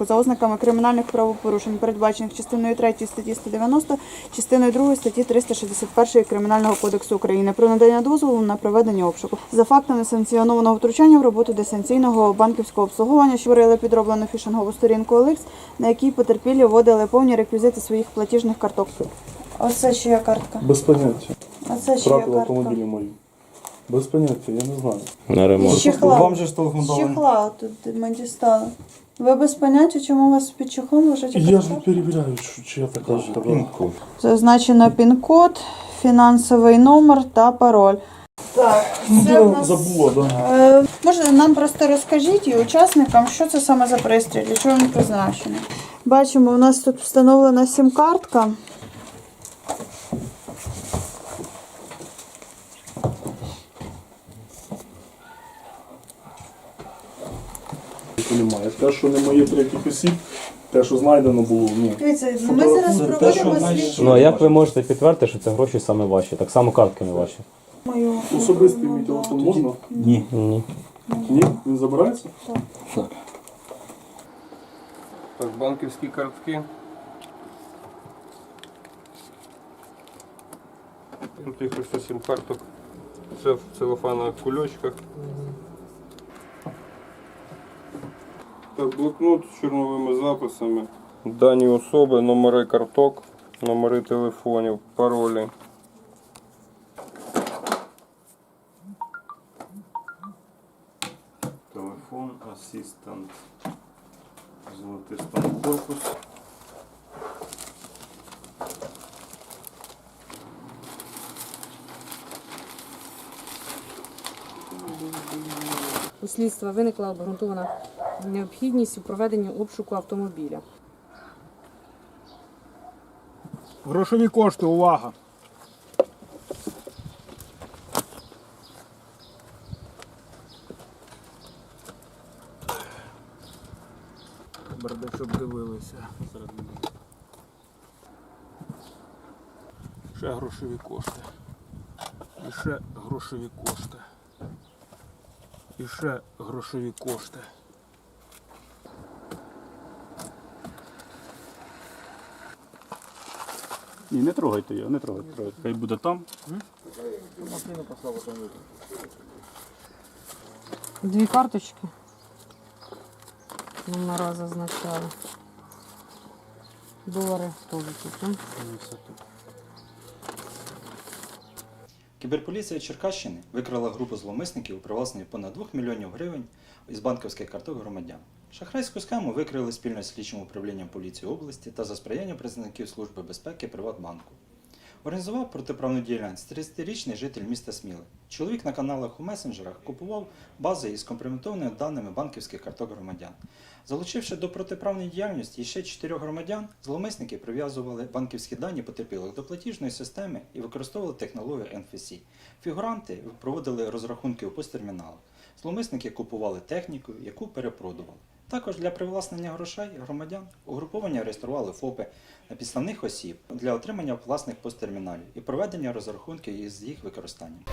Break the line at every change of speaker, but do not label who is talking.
За ознаками кримінальних правопорушень, передбачених частиною 3 статті 190, частиною 2 статті 361 Кримінального кодексу України про надання дозволу на проведення обшуку за фактами санкціонованого втручання в роботу дистанційного банківського обслуговування, що створили підроблену фішингову сторінку OLX, на якій потерпілі вводили повні реквізити своїх платіжних карток. Оце чия картка?
Без поняття.
А це чия картка?
автомобілі мої. Без поняття, я не знаю.
На ремонт.
З.
Вам же ж
З
телефонували.
чехла тут ми дістали. Ви без поняття, чому у вас під чехлом лежить
Я ж
картка?
перевіряю, що- чи я така ж.
Пінку.
Зазначено пін-код, фінансовий номер та пароль. Так, це в
Я
нас...
забула, да.
Е, може, нам просто розкажіть і учасникам, що це саме за пристрій, для чого він призначений. Бачимо, у нас тут встановлена сім-картка.
Немає. Те, що не моє третіх осіб, те, що знайдено було, ну.
Дивіться, ми зараз
Це те,
проводимо
що знаєш,
слідчу.
Ну а як ви можете підтвердити, що це гроші саме ваші? Так само картки не ваші.
Мою
Особистий мій телефон можна?
Ні.
Ні.
Ні? Він забирається?
Так.
Так, банківські картки. Тут їх ось сім карток. Це в целофанових кульочках. Так, блокнот з чорновими записами. Дані особи, номери карток, номери телефонів, паролі.
Телефон, асистент. Золотий стан корпус.
У слідства виникла обґрунтована необхідність у проведенні обшуку автомобіля.
Грошові кошти, увага! Берде, щоб дивилися. Ще грошові кошти. І ще грошові кошти. І ще грошові кошти.
Ні, не трогайте його, не трогайте. трогайте. Хай буде там.
Дві карточки. Номера зазначали. Долари теж тут.
Кіберполіція Черкащини викрила групу зловмисників у привласненні понад 2 мільйонів гривень із банківських карток громадян. Шахрайську схему викрили спільно з слідчим управлінням поліції області та за сприяння представників Служби безпеки Приватбанку. Організував протиправну діяльність 30-річний житель міста Сміли. Чоловік на каналах у месенджерах купував бази із компрометованими даними банківських карток громадян. Залучивши до протиправної діяльності ще чотирьох громадян, зловмисники прив'язували банківські дані потерпілих до платіжної системи і використовували технологію NFC. Фігуранти проводили розрахунки у посттерміналах. Зловмисники купували техніку, яку перепродували. Також для привласнення грошей громадян угруповання реєстрували ФОПи на підставних осіб для отримання власних посттерміналів і проведення розрахунків із їх використанням.